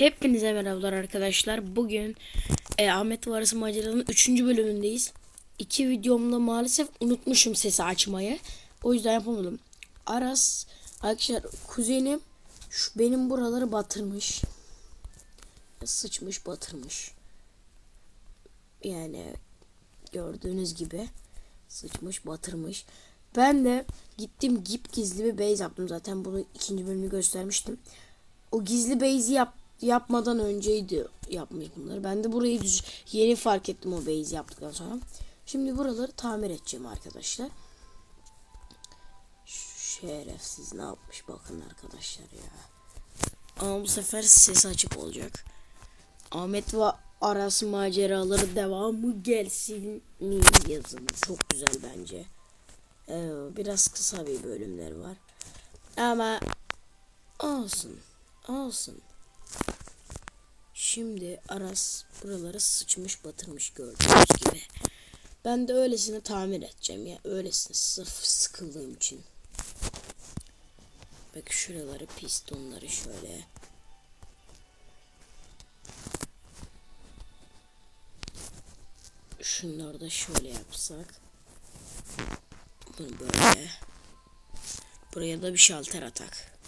Hepinize merhabalar arkadaşlar. Bugün e, Ahmet Varası Macera'nın 3. bölümündeyiz. İki videomda maalesef unutmuşum sesi açmayı. O yüzden yapamadım. Aras arkadaşlar kuzenim şu benim buraları batırmış. Sıçmış batırmış. Yani gördüğünüz gibi sıçmış batırmış. Ben de gittim gip gizli bir base yaptım zaten bunu ikinci bölümü göstermiştim. O gizli base'i yap, yapmadan önceydi yapmış bunları. Ben de burayı düz, yeni fark ettim o base'i yaptıktan sonra. Şimdi buraları tamir edeceğim arkadaşlar. Şerefsiz ne yapmış bakın arkadaşlar ya. Ama bu sefer ses açık olacak. Ahmet ve Aras maceraları devamı gelsin mi yazın. Çok güzel bence. Ee, biraz kısa bir bölümler var. Ama olsun. Olsun. Şimdi Aras buraları sıçmış batırmış gördüğünüz gibi. Ben de öylesine tamir edeceğim ya. Öylesine sırf sıkıldığım için. Bak şuraları pistonları şöyle. Şunları da şöyle yapsak. Bunu böyle. Buraya da bir şalter atak.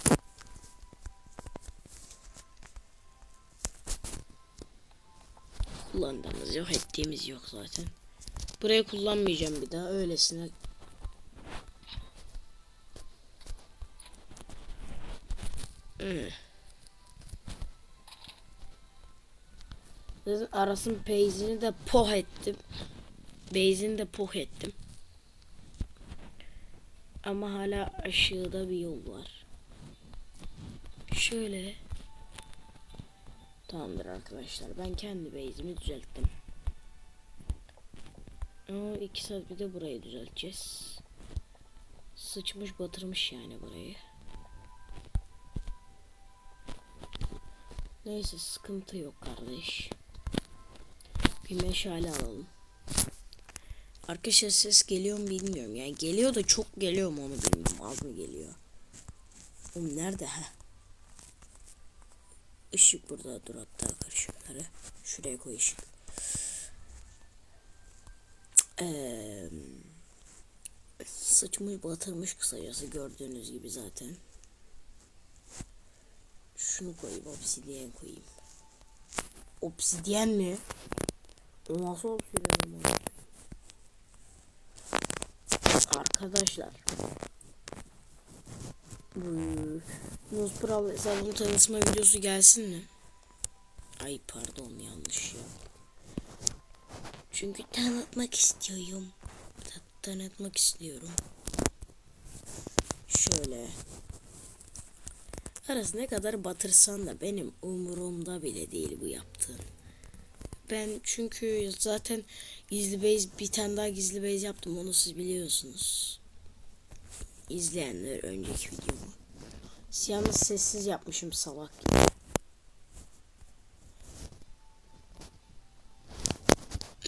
Kullandığımız yok ettiğimiz yok zaten. Burayı kullanmayacağım bir daha öylesine. Hmm. Zaten arasın peyzini de poh ettim. Beyzini de poh ettim. Ama hala aşağıda bir yol var. Şöyle Tamamdır arkadaşlar. Ben kendi base'imi düzelttim. Ama iki saat bir de burayı düzelteceğiz. Sıçmış batırmış yani burayı. Neyse sıkıntı yok kardeş. Bir meşale alalım. Arkadaşlar ses geliyor mu bilmiyorum. Yani geliyor da çok geliyor mu onu bilmiyorum. Az mı geliyor? Oğlum nerede ha? Işık burada dur hatta karışıkları. Şuraya koy ışık. Ee, sıçmış batırmış kısacası gördüğünüz gibi zaten. Şunu koyayım obsidyen koyayım. Obsidyen mi? O nasıl obsidyen ama? Arkadaşlar. Hmm. Nosprawl hesabını tanıtma videosu gelsin mi? Ay pardon yanlış ya. Çünkü tanıtmak istiyorum. Ta tanıtmak istiyorum. Şöyle. Arası ne kadar batırsan da benim umurumda bile değil bu yaptığın. Ben çünkü zaten gizli base bir tane daha gizli base yaptım onu siz biliyorsunuz. İzleyenler önceki videomu. Yalnız sessiz yapmışım salak.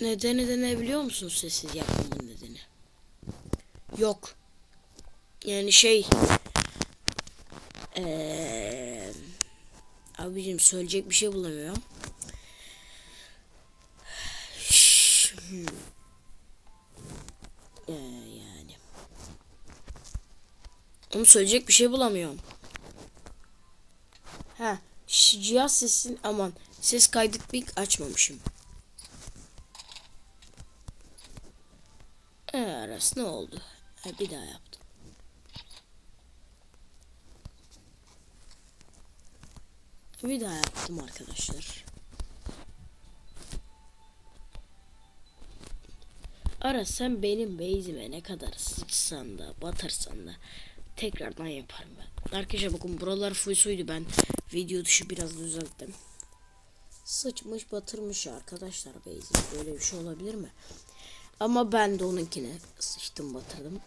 Nedeni de ne biliyor musun sessiz yapmamın nedeni? Yok. Yani şey ee, abicim söyleyecek bir şey bulamıyorum. Ee, yani. Onu söyleyecek bir şey bulamıyorum. Ha, cihaz sesin aman ses kaydıt bir açmamışım. Ee, Aras ne oldu? Ha, bir daha yaptım. Bir daha yaptım arkadaşlar. Aras sen benim base'ime ne kadar sıçsan da batırsan da tekrardan yaparım ben. Arkadaşlar bakın buralar full suydu ben video dışı biraz düzelttim. Sıçmış batırmış arkadaşlar base'i. Böyle bir şey olabilir mi? Ama ben de onunkine sıçtım batırdım.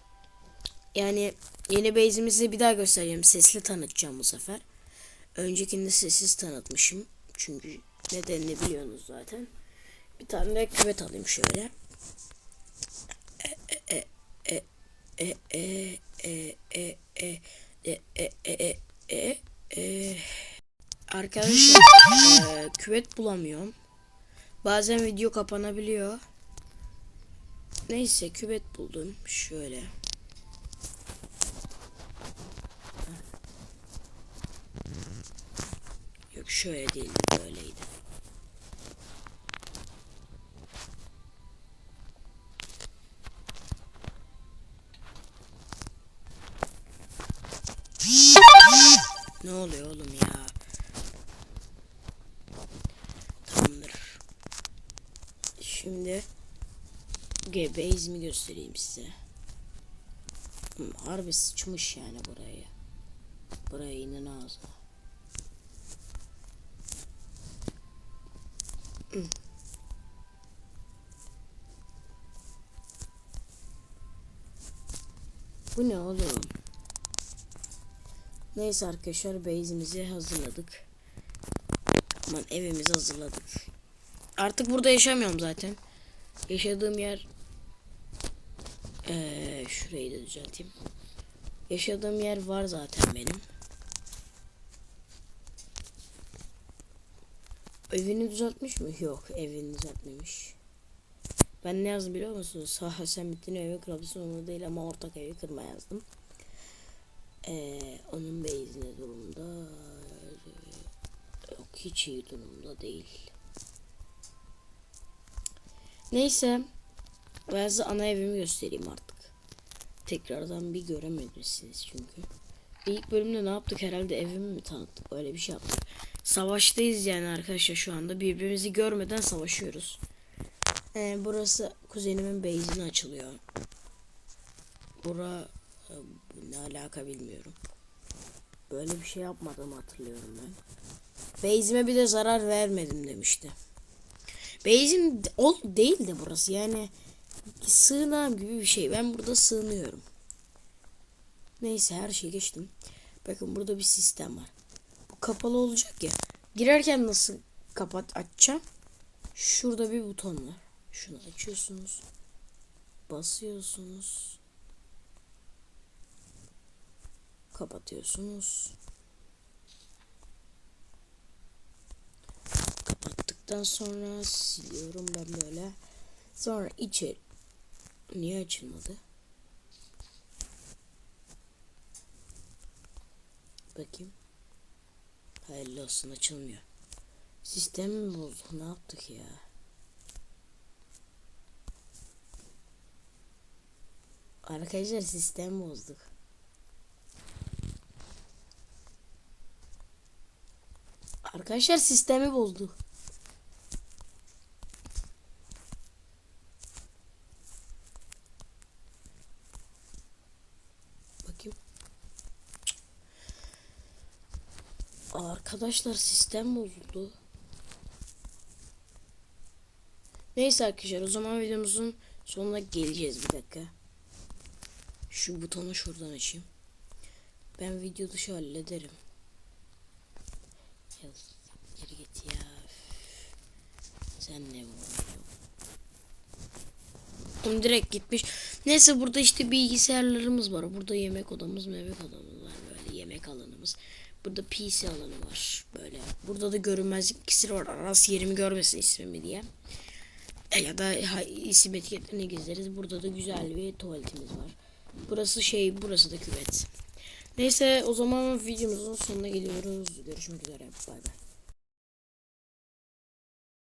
Yani yeni base'imizi bir daha göstereceğim. Sesli tanıtacağım bu sefer. Öncekinde sessiz tanıtmışım. Çünkü nedenini biliyorsunuz zaten. Bir tane de küvet alayım şöyle. E e e e e e e e e e e e e Arkadaşlar eee, küvet bulamıyorum. Bazen video kapanabiliyor. Neyse küvet buldum. Şöyle. Yok şöyle değil böyleydi. Ne oluyor oğlum ya? Tamamdır. Şimdi GB'izmi göstereyim size. Hmm, Harbi sıçmış yani buraya. Buraya inen ağzına. Hmm. Bu ne oğlum? Neyse arkadaşlar base'imizi hazırladık. Aman evimizi hazırladık. Artık burada yaşamıyorum zaten. Yaşadığım yer ee, şurayı da düzelteyim. Yaşadığım yer var zaten benim. Evini düzeltmiş mi? Yok, evini düzeltmemiş. Ben ne yazdım biliyor musunuz? Sağ bittin evi kırabilirsin umurumda değil ama ortak evi kırma yazdım. Ee, onun beyzi ne durumda? Yok hiç iyi durumda değil. Neyse. Ben size ana evimi göstereyim artık. Tekrardan bir göremediniz çünkü. İlk bölümde ne yaptık herhalde evimi mi tanıttık öyle bir şey yaptık. Savaştayız yani arkadaşlar şu anda birbirimizi görmeden savaşıyoruz. Ee, burası kuzenimin base'ine açılıyor. Bura e, ne alaka bilmiyorum. Böyle bir şey yapmadım hatırlıyorum ben. Base'ime bir de zarar vermedim demişti. Base'im ol değil de burası yani sığınağım gibi bir şey. Ben burada sığınıyorum. Neyse her şeyi geçtim. Bakın burada bir sistem var. Bu kapalı olacak ya. Girerken nasıl kapat açacağım? Şurada bir buton var. Şunu açıyorsunuz. Basıyorsunuz. Kapatıyorsunuz. Kapattıktan sonra siliyorum ben böyle. Sonra içeri niye açılmadı? Bakayım. Hayırlı olsun açılmıyor. Sistem mi bozduk? Ne yaptık ya? Arkadaşlar sistem bozduk. Arkadaşlar sistemi bozdu. Bakayım. Arkadaşlar sistem bozuldu. Neyse arkadaşlar o zaman videomuzun sonuna geleceğiz bir dakika. Şu butonu şuradan açayım. Ben video dışı hallederim. Ya geri git ya. Sen ne vuruyorsun? Direkt gitmiş. Neyse burada işte bilgisayarlarımız var. Burada yemek odamız, yemek odamız var. Böyle yemek alanımız. Burada PC alanı var. Böyle. Burada da görünmezlik ikisi var. Aras yerimi görmesin ismimi diye. E ya da isim etiketlerini gizleriz. Burada da güzel bir tuvaletimiz var. Burası şey, burası da küvet. Neyse o zaman videomuzun sonuna geliyoruz. Görüşmek üzere. Bay bay.